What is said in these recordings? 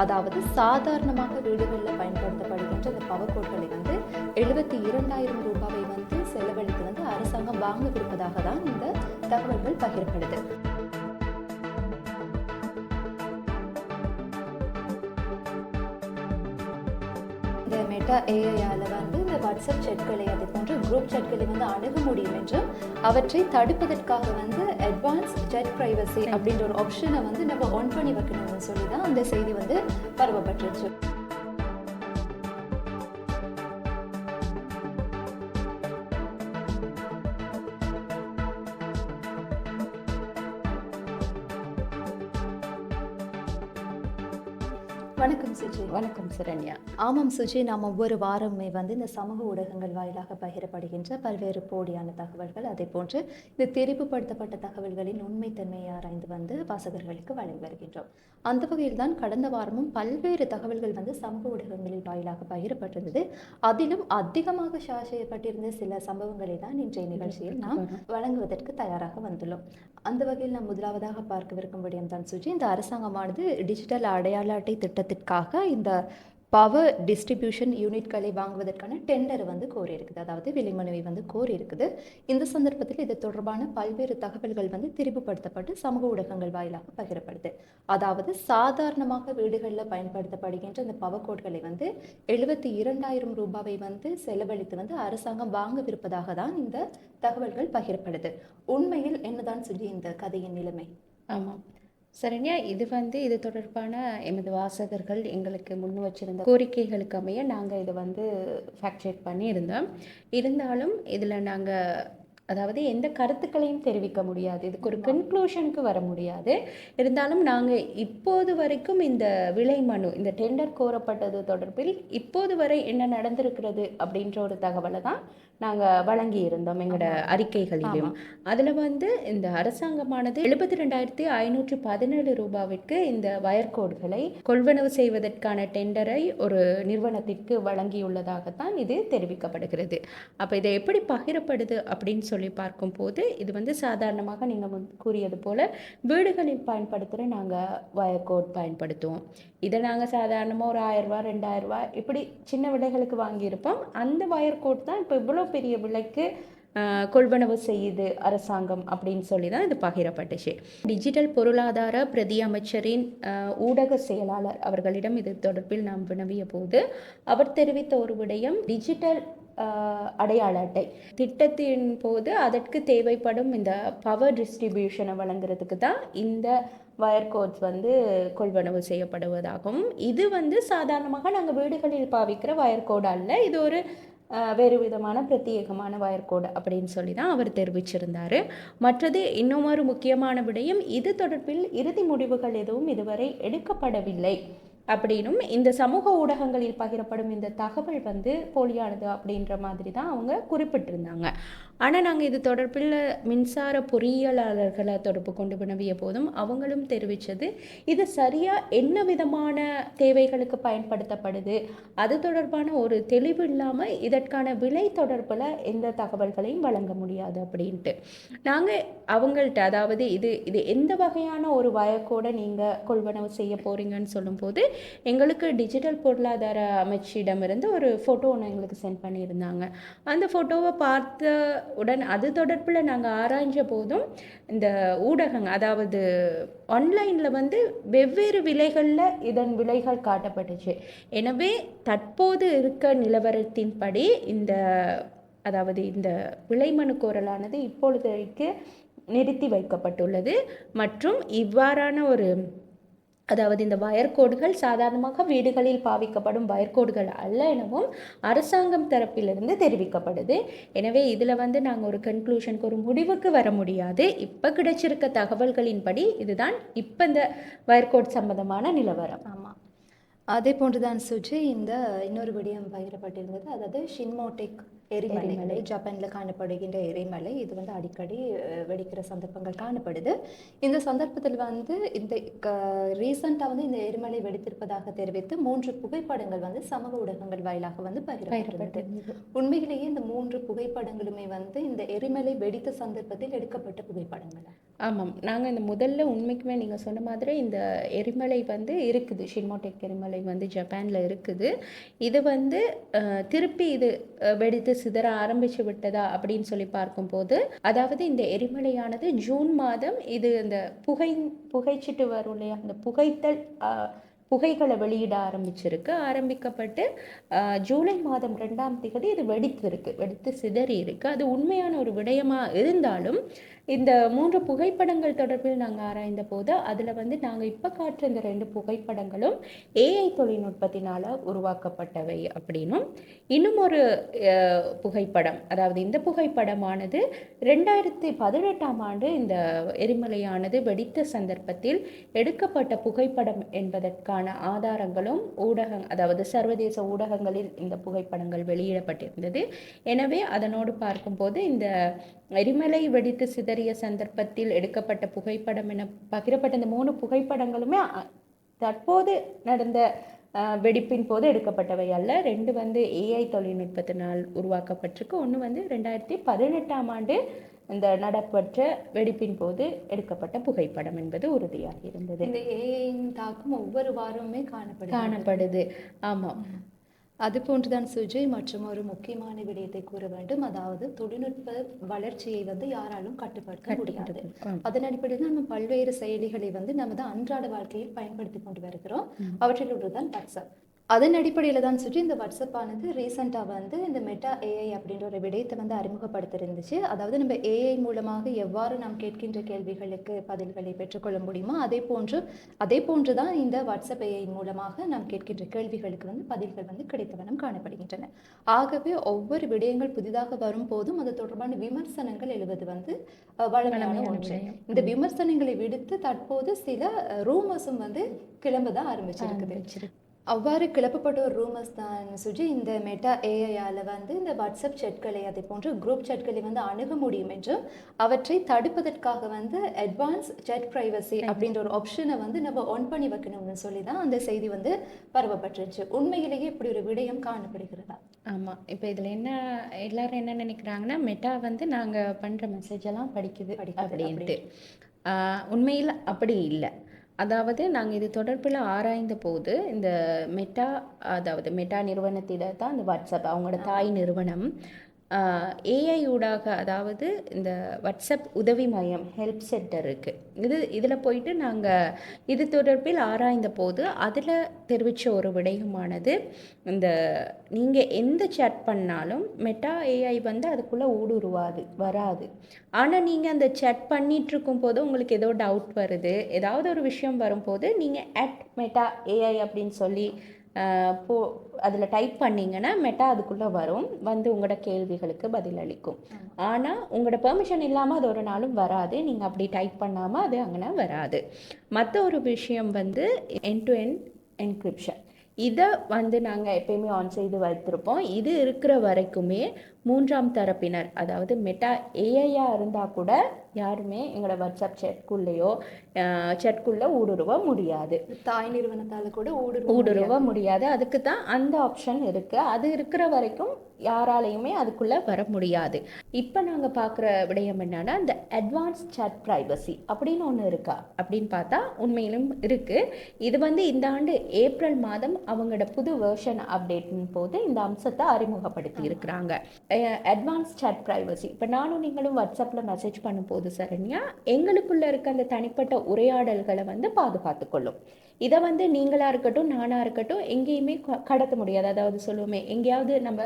அதாவது சாதாரணமாக வீடுகளில் பயன்படுத்தப்படுகின்ற இந்த பவர் கோட்களை வந்து எழுபத்தி இரண்டாயிரம் ரூபாவை வந்து செலவழித்து வந்து அரசாங்கம் வாங்கவிருப்பதாக தான் இந்த தகவல்கள் பகிரப்படுது. இந்த மெட்டா ஏஐயால் வந்து வாட்ஸ்அப் சேட்களை அதே போன்ற குரூப் சேட்களை வந்து அணுக முடியும் என்றும் அவற்றை தடுப்பதற்காக வந்து அட்வான்ஸ் சேட் ப்ரைவசி அப்படின்ற ஒரு ஆப்ஷனை வந்து நம்ம ஆன் பண்ணி வைக்கணும்னு சொல்லி தான் அந்த செய்தி வந்து பரவப்பட்டுருச்சு வணக்கம் சரண்யா. ஆமாம் சுஜி நாம் ஒவ்வொரு வாரமே வந்து இந்த சமூக ஊடகங்கள் வாயிலாக பகிரப்படுகின்ற பல்வேறு போலியான தகவல்கள் அதே போன்று இந்த தெரிவுபடுத்தப்பட்ட தகவல்களின் உண்மைத்தன்மையை ஆராய்ந்து வந்து வாசகர்களுக்கு வழங்கி வருகின்றோம். அந்த வகையில் தான் கடந்த வாரமும் பல்வேறு தகவல்கள் வந்து சமூக ஊடகங்களில் வாயிலாக பகிரப்பட்டிருந்தது. அதிலும் அதிகமாக ஷேர் செய்யப்பட்டிருந்த சில சம்பவங்களை தான் இன்றைய நிகழ்ச்சியில் நாம் வழங்குவதற்கு தயாராக வந்துள்ளோம். அந்த வகையில் நாம் முதலாவதாக பார்க்கவிருக்கும் விடயம் தான் சுஜி இந்த அரசாங்கமானது டிஜிட்டல் அடையாள அட்டை திட்டத்திற்காக இந்த பவர் டிஸ்ட்ரிபியூஷன் யூனிட்களை வாங்குவதற்கான டெண்டர் வந்து கோரியிருக்குது. அதாவது விலைமனுவை வந்து கோரியிருக்குது. இந்த சந்தர்ப்பத்தில் இது தொடர்பான பல்வேறு தகவல்கள் வந்து திரிவுபடுத்தப்பட்டு சமூக ஊடகங்கள் வாயிலாக பகிரப்படுது. அதாவது சாதாரணமாக வீடுகளில் பயன்படுத்தப்படுகின்ற இந்த பவர் கோட்களை வந்து எழுபத்தி இரண்டாயிரம் ரூபாவை வந்து செலவழித்து வந்து அரசாங்கம் வாங்கவிருப்பதாக தான் இந்த தகவல்கள் பகிரப்படுது. உண்மையில் என்னதான் சொல்லி இந்த கதையின் நிலைமை? ஆமாம். சரண்யா இது வந்து இது தொடர்பான எமது வாசகர்கள் எங்களுக்கு முன் வச்சிருந்த கோரிக்கைகளுக்கு அமைய நாங்கள் இதை வந்து ஃபேக்ட் செக் பண்ணியிருந்தோம். இருந்தாலும் இதில் நாங்கள் அதாவது எந்த கருத்துக்களையும் தெரிவிக்க முடியாது. இதுக்கு ஒரு கன்க்ளூஷனுக்கு வர முடியாது. இருந்தாலும் நாங்கள் இப்போது வரைக்கும் இந்த விலை மனு இந்த டெண்டர் கோரப்பட்டது தொடர்பில் இப்போது வரை என்ன நடந்திருக்கிறது அப்படின்ற ஒரு தகவலை தான் நாங்கள் வழங்கி இருந்தோம் எங்களோட அறிக்கைகளிலும். அதில் வந்து இந்த அரசாங்கமானது எழுபத்தி ரெண்டாயிரத்தி ஐநூற்றி பதினேழு ரூபாவிற்கு இந்த வயர்கோடுகளை கொள்வனவு செய்வதற்கான டெண்டரை ஒரு நிறுவனத்திற்கு வழங்கியுள்ளதாகத்தான் இது தெரிவிக்கப்படுகிறது. அப்போ இதை எப்படி பகிரப்படுது அப்படின்னு சொல்லி பார்க்கும்போது இது வந்து சாதாரணமாக நீங்கள் கூறியது போல் வீடுகளில் பயன்படுத்துகிற நாங்கள் வயர்கோட் பயன்படுத்துவோம். இதை நாங்கள் சாதாரணமாக ஒரு ஆயிரரூவா ரெண்டாயிரரூவா இப்படி சின்ன விலைகளுக்கு வாங்கியிருப்போம். அந்த வயர்கோட் தான் இப்போ இவ்வளோ பெரிய விலைக்கு கொள்வனவு செய்யுது அரசாங்கம் அப்படின்னு சொல்லி தான் இது பகிரப்பட்டுச்சு. டிஜிட்டல் பொருளாதார பிரதி அமைச்சரின் ஊடக செயலாளர் அவர்களிடம் இது தொடர்பில் நாம் வினவிய போது அவர் தெரிவித்த ஒரு விடயம் டிஜிட்டல் அடையாள அட்டை. திட்டத்தின் போது அதற்கு தேவைப்படும் இந்த பவர் டிஸ்ட்ரிபியூஷனை வழங்குறதுக்கு தான் இந்த வயர் கோட்ஸ் வந்து கொள்வனவு செய்யப்படுவதாகவும் இது வந்து சாதாரணமாக நாங்கள் வீடுகளில் பாவிக்கிற வயர் கோடு அல்ல. இது ஒரு வேறு விதமான பிரத்யேகமான வயர்கோடு அப்படின்னு சொல்லி தான் அவர் தெரிவிச்சிருந்தார். மற்றது இன்னும் ஒரு முக்கியமான விடயம் இது தொடர்பில் இறுதி முடிவுகள் எதுவும் இதுவரை எடுக்கப்படவில்லை. அப்படின்னும் இந்த சமூக ஊடகங்களில் பகிரப்படும் இந்த தகவல் வந்து போலியானது அப்படின்ற மாதிரி தான் அவங்க குறிப்பிட்டிருந்தாங்க. ஆனால் நாங்கள் இது தொடர்பில் மின்சார பொறியியலாளர்களை தொடர்பு கொண்டு வினவிய போதும் அவங்களும் தெரிவித்தது இது சரியாக என்ன விதமான தேவைகளுக்கு பயன்படுத்தப்படுது அது தொடர்பான ஒரு தெளிவு இல்லாமல் இதற்கான விலை தொடர்பில் எந்த தகவல்களையும் வழங்க முடியாது அப்படின்ட்டு. நாங்கள் அவங்கள்ட்ட அதாவது இது இது எந்த வகையான ஒரு வயக்கோடு நீங்கள் கொள்வனவு செய்ய போகிறீங்கன்னு சொல்லும்போது எங்களுக்கு டிஜிட்டல் பொருளாதார அமைச்சிடமிருந்து ஒரு ஃபோட்டோ ஒன்று எங்களுக்கு சென்ட் பண்ணியிருந்தாங்க. அந்த ஃபோட்டோவை பார்த்த உடன் அது தொடர்பில் நாங்கள் ஆராய்ஞ்ச போதும் இந்த ஊடகங்கள் அதாவது ஆன்லைனில் வந்து வெவ்வேறு விலைகளில் இதன் விலைகள் காட்டப்பட்டுச்சு. எனவே தற்போது இருக்க நிலவரத்தின்படி இந்த அதாவது இந்த விலை மனு கோரலானது இப்பொழுதைக்கு நிறுத்தி வைக்கப்பட்டுள்ளது. மற்றும் இவ்வாறான ஒரு அதாவது இந்த வயர்கோடுகள் சாதாரணமாக வீடுகளில் பாவிக்கப்படும் வயர்கோடுகள் அல்ல எனவும் அரசாங்கம் தரப்பிலிருந்து தெரிவிக்கப்படுது. எனவே இதில் வந்து நாங்கள் ஒரு கன்க்ளூஷனுக்கு ஒரு முடிவுக்கு வர முடியாது. இப்போ கிடைச்சிருக்க தகவல்களின்படி இதுதான் இப்போ இந்த வயர்கோட் சம்பந்தமான நிலவரம். ஆமாம் அதே போன்று தான் சுஜி இந்த இன்னொரு விடயம் பகிரப்பட்டிருந்தது. அதாவது ஷின்மோட்டிக் எரிமலை ஜப்பானில் காணப்படுகின்ற எரிமலை. இது வந்து அடிக்கடி வெடிக்கிற சந்தர்ப்பங்கள் காணப்படுது. இந்த சந்தர்ப்பத்தில் வந்து இந்த ரீசண்டாக வந்து இந்த எரிமலை வெடித்திருப்பதாக தெரிவித்து மூன்று புகைப்படங்கள் வந்து சமூக ஊடகங்கள் வாயிலாக வந்து பகிரப்பட்டிருந்தது. உண்மையிலேயே இந்த மூன்று புகைப்படங்களுமே வந்து இந்த எரிமலை வெடித்த சந்தர்ப்பத்தில் எடுக்கப்பட்ட புகைப்படங்கள். ஆமாம். நாங்கள் இந்த முதல்ல உண்மைக்குமே நீங்கள் சொன்ன மாதிரி இந்த எரிமலை வந்து இருக்குது. ஷின்மோட்டெக் எரிமலை வந்து ஜப்பானில் இருக்குது. இது வந்து திருப்பி இது வெடித்து சிதற ஆரம்பித்து விட்டதா அப்படின்னு சொல்லி பார்க்கும்போது அதாவது இந்த எரிமலையானது ஜூன் மாதம் இது இந்த புகை புகைச்சிட்டு வரும் இல்லையா? அந்த புகைத்தல் புகைகளை வெளியிட ஆரம்பிச்சிருக்கு. ஆரம்பிக்கப்பட்டு ஜூலை மாதம் ரெண்டாம் தேதி இது வெடித்திருக்கு. வெடித்து சிதறி இருக்கு. அது உண்மையான ஒரு விடயமா இருந்தாலும் இந்த மூன்று புகைப்படங்கள் தொடர்பில் நாங்கள் ஆராய்ந்த போது அதில் வந்து நாங்கள் இப்போ காட்டுற இந்த ரெண்டு புகைப்படங்களும் ஏஐ தொழில்நுட்பத்தினால உருவாக்கப்பட்டவை அப்படின்னும் இன்னும் ஒரு புகைப்படம். அதாவது இந்த புகைப்படமானது ரெண்டாயிரத்தி பதினெட்டாம் ஆண்டு இந்த எரிமலையானது வெடித்த சந்தர்ப்பத்தில் எடுக்கப்பட்ட புகைப்படம் என்பதற்கான ஆதாரங்களும் ஊடகம் அதாவது சர்வதேச ஊடகங்களில் இந்த புகைப்படங்கள் வெளியிடப்பட்டிருந்தது. எனவே அதனோடு பார்க்கும்போது இந்த எரிமலை வெடித்து சிதறிய சந்தர்ப்பத்தில் எடுக்கப்பட்ட புகைப்படம் என பகிரப்பட்ட இந்த மூணு புகைப்படங்களுமே தற்போது நடந்த வெடிப்பின் போது எடுக்கப்பட்டவை அல்ல. ரெண்டு வந்து ஏஐ தொழில்நுட்பத்தினால் உருவாக்கப்பட்டிருக்கு. ஒன்று வந்து ரெண்டாயிரத்தி பதினெட்டாம் ஆண்டு இந்த நடப்பற்ற வெடிப்பின் போது எடுக்கப்பட்ட புகைப்படம் என்பது உறுதியாகி இருந்தது. இந்த ஏஐயின் தாக்கம் ஒவ்வொரு வாரமுமே காணப்படுகிறது. காணப்படுது. ஆமாம் அது போன்றுதான் சுஜய் மற்றும் ஒரு முக்கியமான விடயத்தை கூற வேண்டும். அதாவது தொழில்நுட்ப வளர்ச்சியை வந்து யாராலும் கட்டுப்படுத்த முடியாது. அதன் அடிப்படையில் நம்ம பல்வேறு செயலிகளை வந்து நமது அன்றாட வாழ்க்கையில் பயன்படுத்தி கொண்டு வருகிறோம். அவற்றில் ஒன்றுதான் வாட்ஸ்அப் அதன் அடிப்படையில் தான் சுற்றி இந்த வாட்ஸ்அப் ஆனது ரீசெண்டாக வந்து இந்த மெட்டா ஏஐ அப்படின்ற ஒரு விடயத்தை வந்து அறிமுகப்படுத்த இருந்துச்சு அதாவது நம்ம ஏஐ மூலமாக எவ்வாறு நாம் கேட்கின்ற கேள்விகளுக்கு பதில்களை பெற்றுக்கொள்ள முடியுமோ அதே போன்று அதே போன்று தான் இந்த வாட்ஸ்அப் ஏஐ மூலமாக நாம் கேட்கின்ற கேள்விகளுக்கு வந்து பதில்கள் வந்து கிடைத்தவனம் காணப்படுகின்றன. ஆகவே ஒவ்வொரு விடயங்கள் புதிதாக வரும் போதும் அது தொடர்பான விமர்சனங்கள் எழுவது வந்து அஹ், வழமையான ஒன்று. இந்த விமர்சனங்களை விடுத்து தற்போது சில ரூமர்ஸும் வந்து கிளம்பதான் ஆரம்பிச்சிருக்குது. அவ்வாறு கிளப்பப்பட்ட ஒரு ரூமர்ஸ் தான் சுஜி. இந்த மெட்டா ஏஐயால் வந்து இந்த வாட்ஸ்அப் சேட்களை அதை போன்ற குரூப் சேட்களை வந்து அணுக முடியும் என்றும் அவற்றை தடுப்பதற்காக வந்து அட்வான்ஸ் சேட் ப்ரைவசி அப்படின்ற ஒரு ஆப்ஷனை வந்து நம்ம ஆன் பண்ணி வைக்கணும்னு சொல்லி தான் அந்த செய்தி வந்து பரவப்பட்டுருச்சு. உண்மையிலேயே இப்படி ஒரு விடயம் காணப்படுகிறதா? ஆமாம் இப்போ இதில் என்ன எல்லாரும் என்ன நினைக்கிறாங்கன்னா மெட்டா வந்து நாங்கள் பண்ணுற மெசேஜ் எல்லாம் படிக்குது அப்படின்ட்டு. உண்மையில் அப்படி இல்லை. அதாவது நாங்கள் இது தொடர்பில் ஆராய்ந்த போது இந்த மெட்டா அதாவது மெட்டா நிறுவனத்திட தான் இந்த வாட்ஸ்அப் அவங்களோட தாய் நிறுவனம் ஏஐ ஊடாக அதாவது இந்த வாட்ஸ்அப் உதவி மையம் ஹெல்ப் சென்டர் இருக்குது இது இதில் போயிட்டு நாங்கள் இது தொடர்பில் ஆராய்ந்த போது அதில் தெரிவித்த ஒரு விடயமானது இந்த நீங்கள் எந்த சேட் பண்ணாலும் மெட்டா ஏஐ வந்து அதுக்குள்ளே ஊடுருவாது வராது. ஆனால் நீங்கள் அந்த சேட் பண்ணிகிட்ருக்கும் போது உங்களுக்கு ஏதோ டவுட் வருது ஏதாவது ஒரு விஷயம் வரும்போது நீங்கள் அட் மெட்டா ஏஐ அப்படின்னு சொல்லி போ அதில் டைப் பண்ணிங்கன்னா மெட்டா அதுக்குள்ளே வரும். வந்து உங்களோட கேள்விகளுக்கு பதில் அளிக்கும். ஆனால் உங்களோட பெர்மிஷன் இல்லாமல் அது ஒரு நாளும் வராது. நீங்கள் அப்படி டைப் பண்ணாமல் அது அங்கே வராது. மற்ற ஒரு விஷயம் வந்து என் டு என் என்கிரிப்ஷன் இதை வந்து நாங்கள் எப்பயுமே ஆன் செய்து வைத்திருப்போம். இது இருக்கிற வரைக்குமே மூன்றாம் தரப்பினர் அதாவது மெட்டா ஏஐயா இருந்தால் கூட யாருமே எங்களோட வாட்ஸ்அப் சேட்குள்ளேயோ சேட்குள்ளே ஊடுருவ முடியாது. தாய் நிறுவனத்தால கூட ஊடுருவ ஊடுருவ முடியாது. அதுக்கு தான் அந்த ஆப்ஷன் இருக்குது அது இருக்கிற வரைக்கும் யாராலையுமே அதுக்குள்ளே வர முடியாது. இப்போ நாங்கள் பார்க்குற விடயம் என்னன்னா இந்த அட்வான்ஸ் chat ப்ரைவசி அப்படின்னு ஒன்று இருக்கா? அப்படின்னு பார்த்தா உண்மையிலும் இருக்குது இது வந்து இந்த ஆண்டு ஏப்ரல் மாதம் அவங்களோட புது வேர்ஷன் அப்டேட்டின் போது இந்த அம்சத்தை அறிமுகப்படுத்தி இருக்கிறாங்க. அட்வான்ஸ் சேட் ப்ரைவசி இப்போ நானும் நீங்களும் வாட்ஸ்அப்பில் மெசேஜ் பண்ணும்போது சரண்யா எங்களுக்குள்ளே இருக்க அந்த தனிப்பட்ட உரையாடல்களை வந்து பாதுகாத்துக்கொள்ளும் இதை வந்து நீங்களாக இருக்கட்டும் நானாக இருக்கட்டும் எங்கேயுமே க- கடத்த முடியாது. அதாவது சொல்லுவோமே எங்கேயாவது நம்ம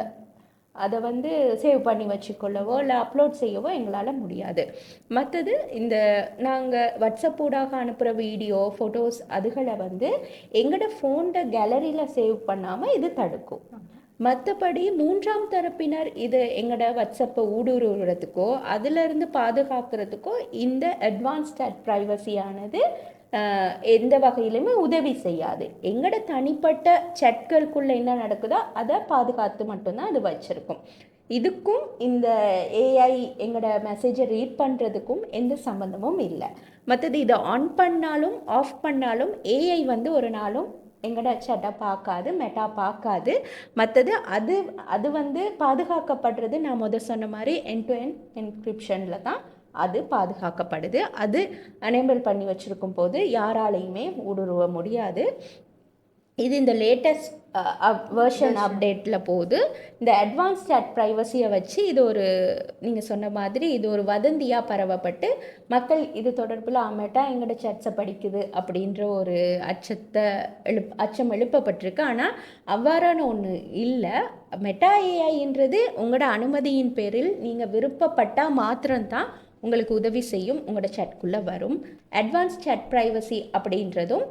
அதை வந்து சேவ் பண்ணி வச்சுக்கொள்ளவோ இல்லை அப்லோட் செய்யவோ எங்களால் முடியாது. மற்றது இந்த நாங்கள் வாட்ஸ்அப் ஊடாக அனுப்புகிற வீடியோ ஃபோட்டோஸ் அதுகளை வந்து எங்களோட ஃபோனில் கேலரியில் சேவ் பண்ணாமல் இது தடுக்கும். மற்றபடி மூன்றாம் தரப்பினர் இது எங்களோட வாட்ஸ்அப்பை ஊடுருவுறதுக்கோ அதிலிருந்து பாதுகாக்கிறதுக்கோ இந்த அட்வான்ஸ்ட் ப்ரைவசியானது எந்த வகையிலுமே உதவி செய்யாது. எங்களோட தனிப்பட்ட சட்களுக்குள்ளே என்ன நடக்குதோ அதை பாதுகாத்து மட்டும்தான் அது வச்சுருக்கும். இதுக்கும் இந்த ஏஐ எங்களோட மெசேஜை ரீட் பண்ணுறதுக்கும் எந்த சம்மந்தமும் இல்லை. மற்றது இதை ஆன் பண்ணாலும் ஆஃப் பண்ணாலும் ஏஐ வந்து ஒரு நாளும் எங்கடா சட்டை பார்க்காது மெட்டா பார்க்காது. மற்றது அது அது வந்து பாதுகாக்கப்படுறது நான் முதல் சொன்ன மாதிரி என் டு என் என்கிரிப்ஷனில் தான் அது பாதுகாக்கப்படுது. அது அனேபிள் பண்ணி வச்சுருக்கும் போது யாராலையுமே ஊடுருவ முடியாது. இது இந்த லேட்டஸ்ட் வெர்ஷன் அப்டேட்டில் போகுது. இந்த அட்வான்ஸ் சாட் ப்ரைவசியை வச்சு இது ஒரு நீங்கள் சொன்ன மாதிரி இது ஒரு வதந்தியாக பரவப்பட்டு மக்கள் இது தொடர்பில் மெட்டா எங்களோட சேட்ஸை படிக்குது அப்படின்ற ஒரு அச்சத்தை எழுப் அச்சம் எழுப்பப்பட்டிருக்கு. ஆனால் அவ்வாறான ஒன்று இல்லை. மெட்டா ஏஐன்றது உங்களோட அனுமதியின் பேரில் நீங்கள் விருப்பப்பட்டால் மாத்திரம்தான் உங்களுக்கு உதவி செய்யும் உங்களோட சேட்குள்ளே வரும். அட்வான்ஸ் சேட் ப்ரைவசி அப்படின்றதும்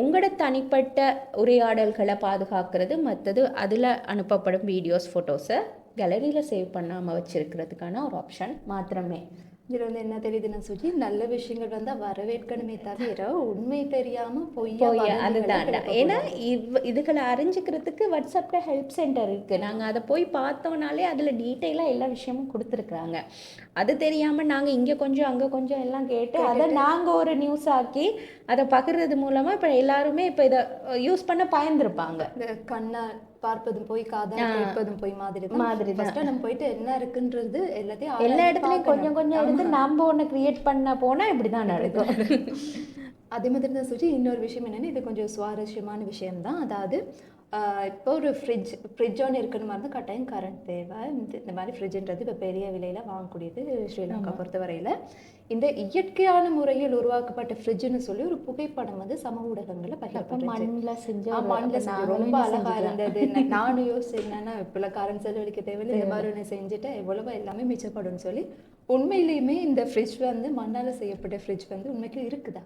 உங்களோட தனிப்பட்ட உரையாடல்களை பாதுகாக்கிறது மற்றது அதில் அனுப்பப்படும் வீடியோஸ் ஃபோட்டோஸை கேலரியில் சேவ் பண்ணாமல் வச்சுருக்கிறதுக்கான ஒரு ஆப்ஷன் மாத்திரமே. இதில் வந்து என்ன தெரியுதுன்னா சுஜி நல்ல விஷயங்கள் வந்து வரவேற்கணுமே தவிர உண்மை தெரியாம பொய்யா அதுதான். ஏன்னா இவ் இதுகளை அறிஞ்சிக்கிறதுக்கு வாட்ஸ்அப்பில் ஹெல்ப் சென்டர் இருக்குது நாங்கள் அதை போய் பார்த்தோம்னாலே அதில் டீட்டெயிலாக எல்லா விஷயமும் கொடுத்துருக்குறாங்க. அது தெரியாமல் நாங்கள் இங்கே கொஞ்சம் அங்கே கொஞ்சம் எல்லாம் கேட்டு அதை நாங்கள் ஒரு நியூஸ் ஆக்கி அதை பகிர்றது மூலமாக இப்போ எல்லாருமே இப்போ இதை யூஸ் பண்ண பயந்துருப்பாங்க. இந்த கண்ணா பார்ப்பதும் போய் காதா கேட்பதும் போய் மாதிரி மாதிரி. ஃபர்ஸ்ட் நம்ம போயிட்டு என்ன இருக்குன்றது எல்லாத்தையும் எல்லா இடத்துலையும் கொஞ்சம். கொஞ்சம் எடுத்து நம்ம ஒன்று க்ரியேட் பண்ண போனால் இப்படி தான் நடக்கும். அதே மாதிரி தான் சுஜி இன்னொரு விஷயம் என்னன்னா இது கொஞ்சம் சுவாரஸ்யமான விஷயம்தான். அதாவது இப்போ ஒரு ஃப்ரிட்ஜ் ஃப்ரிட்ஜ் ஒன்று இருக்கணுமா இருந்தால் கட்டாயம் கரண்ட் தேவை. இந்த இந்த மாதிரி ஃப்ரிட்ஜுன்றது இப்போ பெரிய விலையில் வாங்கக்கூடியது ஸ்ரீலங்கா பொறுத்தவரையில். இந்த இயற்கையான முறையில் உருவாக்கப்பட்ட ஃப்ரிட்ஜ்னு சொல்லி ஒரு புகைப்படம் வந்து சமூக ஊடகங்களில் பகிரப்பட்டுச்சு மண்ணில் செஞ்ச மண்ணில் செஞ்சு ரொம்ப இதை அழகா செஞ்சுக்கலாம். இருந்தது. நானும் யோசிச்சேன் என்னன்னா இப்பெல்லாம் கரண்ட் செலவழிக்க தேவையில்லை இந்த மாதிரி ஒன்று செஞ்சுட்டு எவ்வளவோ எல்லாமே மிச்சப்படும்னு சொல்லி உண்மையிலேயுமே இந்த ஃப்ரிட்ஜ் வந்து மண்ணால செய்யப்பட்ட ஃப்ரிட்ஜ் வந்து உண்மைக்கு இருக்குதா?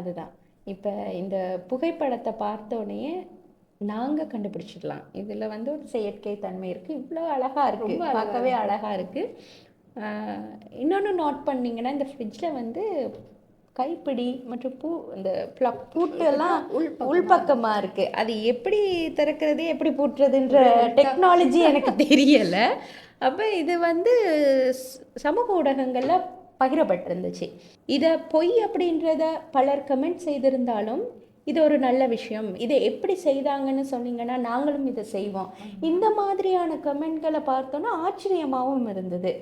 அதுதான். இப்போ இந்த புகைப்படத்தை பார்த்தோன்னே நாங்கள் கண்டுபிடிச்சிடலாம். இதில் வந்து ஒரு செயற்கை தன்மை இருக்குது இவ்வளோ அழகாக இருக்குது பார்க்கவே அழகாக இருக்குது இன்னொன்று நோட் பண்ணீங்கன்னா இந்த ஃப்ரிட்ஜில் வந்து கைப்பிடி மற்றும் பூ இந்த ப்ளக் பூட்டெல்லாம் உள்பக்கமாக இருக்குது அது எப்படி திறக்கிறது எப்படி பூட்டுறதுன்ற டெக்னாலஜி எனக்கு தெரியலை. அப்போ இது வந்து சமூக ஊடகங்களில் பகிரப்பட்டிருந்துச்சு. இதை பொய் அப்படின்றத பலர் கமெண்ட் செய்திருந்தாலும் இது ஒரு நல்ல விஷயம். இதை எப்படி செய்தாங்கன்னு சொன்னீங்கன்னா நாங்களும் இதை செய்வோம். இந்த மாதிரியான கமெண்ட்களை பார்த்தோன்னா ஆச்சரியமாகவும் இருந்தது.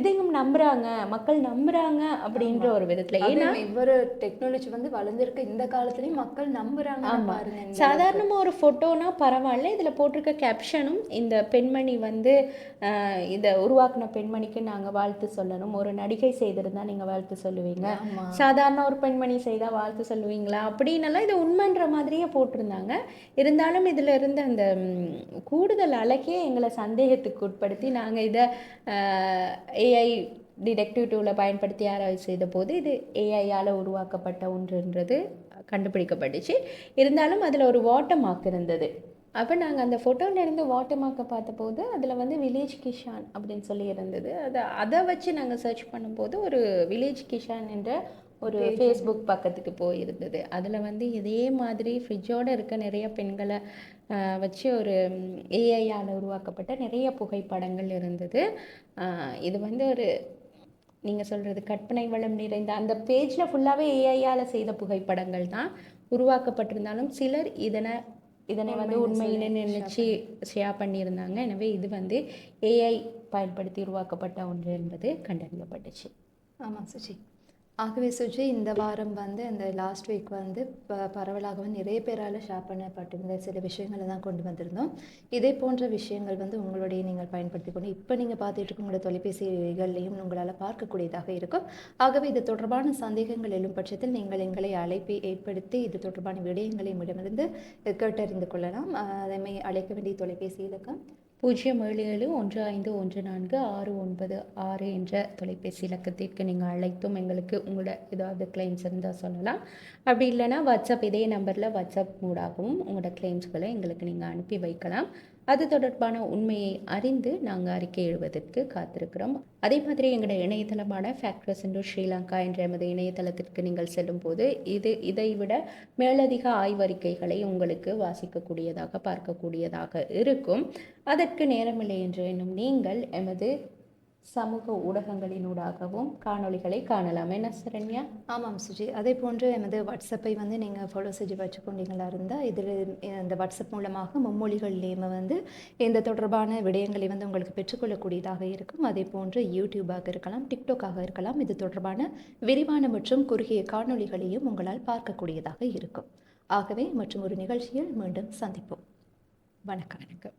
இதையும் நம்புறாங்க. மக்கள் நம்புறாங்க அப்படின்ற ஒரு விதத்தில். ஏன்னா இவ்வொரு டெக்னாலஜி வந்து வளர்ந்துருக்க இந்த காலத்துலயும் மக்கள் நம்புறாங்க பாருங்க சாதாரணமாக ஒரு ஃபோட்டோனா பரவாயில்ல. இதில் போட்டிருக்க கேப்ஷனும் இந்த பெண்மணி வந்து இதை உருவாக்குன பெண்மணிக்கு நாங்கள் வாழ்த்து சொல்லணும். ஒரு நடிகை செய்திருந்தா நீங்கள் வாழ்த்து சொல்லுவீங்க. சாதாரண ஒரு பெண்மணி செய்தால் வாழ்த்து சொல்லுவீங்களா? அப்படின்னெல்லாம் இது உண்மைன்ற மாதிரியே போட்டிருந்தாங்க. இருந்தாலும் இதில் இருந்த அந்த கூடுதல் அழகே எங்களை சந்தேகத்துக்கு உட்படுத்தி நாங்கள் இதை ஏஐ டிடெக்டிவ் டூவில் பயன்படுத்தி ஆராய்ச்சி செய்த போது இது ஏஐயால் உருவாக்கப்பட்ட ஒன்றுன்றது கண்டுபிடிக்கப்பட்டுச்சு. இருந்தாலும் அதில் ஒரு வாட்டர் மார்க் இருந்தது. அப்போ நாங்கள் அந்த ஃபோட்டோல இருந்து வாட்டர் மார்க்கை பார்த்தபோது அதில் வந்து வில்லேஜ் கிஷான் அப்படின்னு சொல்லி இருந்தது. அதை அதை வச்சு நாங்கள் சர்ச் பண்ணும்போது ஒரு வில்லேஜ் கிஷான் என்ற ஒரு ஃபேஸ்புக் பக்கத்துக்கு போயிருந்தது. அதில் வந்து இதே மாதிரி ஃப்ரிட்ஜோடு இருக்க நிறைய பெண்களை வச்சு ஒரு ஏஐயால் உருவாக்கப்பட்ட நிறைய புகைப்படங்கள் இருந்தது. இது வந்து ஒரு நீங்கள் சொல்கிறது கற்பனை வளம் நிறைந்த அந்த பேஜில் ஃபுல்லாகவே ஏஐயால் செய்த புகைப்படங்கள் தான் உருவாக்கப்பட்டிருந்தாலும் சிலர் இதனை இதனை வந்து உண்மையிலே நினைச்சு ஷேர் பண்ணியிருந்தாங்க. எனவே இது வந்து ஏஐ பயன்படுத்தி உருவாக்கப்பட்ட ஒன்று என்பது கண்டறியப்பட்டுச்சு. ஆமாம் சுஜி ஆகவே சுஜி இந்த வாரம் வந்து அந்த லாஸ்ட் வீக் வந்து ப பரவலாகவே நிறைய பேரால் ஷேர் பண்ணப்பட்டிருந்த சில விஷயங்களை தான் கொண்டு வந்திருந்தோம். இதே போன்ற விஷயங்கள் வந்து உங்களுடைய நீங்கள் பயன்படுத்தி கொண்டு இப்போ நீங்கள் பார்த்துட்டு உங்களோட தொலைபேசிகள்லையும் உங்களால் பார்க்கக்கூடியதாக இருக்கும். ஆகவே இது தொடர்பான சந்தேகங்கள் எழும் பட்சத்தில் நீங்கள் எங்களை அழைப்பை ஏற்படுத்தி இது தொடர்பான விடயங்களை இடமிருந்து கேட்டறிந்து கொள்ளலாம். அதேமாதிரி அழைக்க வேண்டிய தொலைபேசி இலக்கம் பூஜ்ஜியம் ஏழு ஏழு ஒன்று ஐந்து ஒன்று நான்கு ஆறு ஒன்பது ஆறு என்ற தொலைபேசி இலக்கத்திற்கு நீங்கள் அழைத்தும் எங்களுக்கு உங்களோட ஏதாவது கிளைம்ஸ் இருந்தால் சொல்லலாம். அப்படி இல்லைன்னா வாட்ஸ்அப் இதே நம்பரில் வாட்ஸ்அப் மூடாகவும் உங்களோட கிளைம்ஸ்களை எங்களுக்கு நீங்கள் அனுப்பி வைக்கலாம். அது தொடர்பான உண்மையை அறிந்து நாங்கள் அறிக்கை எழுவதற்கு காத்திருக்கிறோம். அதே மாதிரி எங்களோட இணையதளமான ஃபேக்டர்ஸ் இன்டோ ஸ்ரீலங்கா என்ற எமது இணையதளத்திற்கு நீங்கள் செல்லும்போது இது இதை விட மேலதிக ஆய்வறிக்கைகளை உங்களுக்கு வாசிக்கக்கூடியதாக பார்க்கக்கூடியதாக இருக்கும். அதற்கு நேரமில்லை என்று எண்ணும் நீங்கள் எமது சமூக ஊடகங்களினூடாகவும் காணொளிகளை காணலாம். என்ன சரண்யா? ஆமாம் சுஜி. அதே போன்று எமது வாட்ஸ்அப்பை வந்து நீங்கள் ஃபாலோ செஞ்சு வச்சுக்கொண்டீங்களா இருந்தால் இதில் இந்த வாட்ஸ்அப் மூலமாக மும்மொழிகள்லேயுமே வந்து இந்த தொடர்பான விடயங்களை வந்து உங்களுக்கு பெற்றுக்கொள்ளக்கூடியதாக இருக்கும். அதே போன்று யூடியூபாக இருக்கலாம் டிக்டாக்காக இருக்கலாம் இது தொடர்பான விரிவான மற்றும் குறுகிய காணொளிகளையும் உங்களால் பார்க்கக்கூடியதாக இருக்கும். ஆகவே மற்றும் ஒரு நிகழ்ச்சியில் மீண்டும் சந்திப்போம். வணக்கம். வணக்கம்.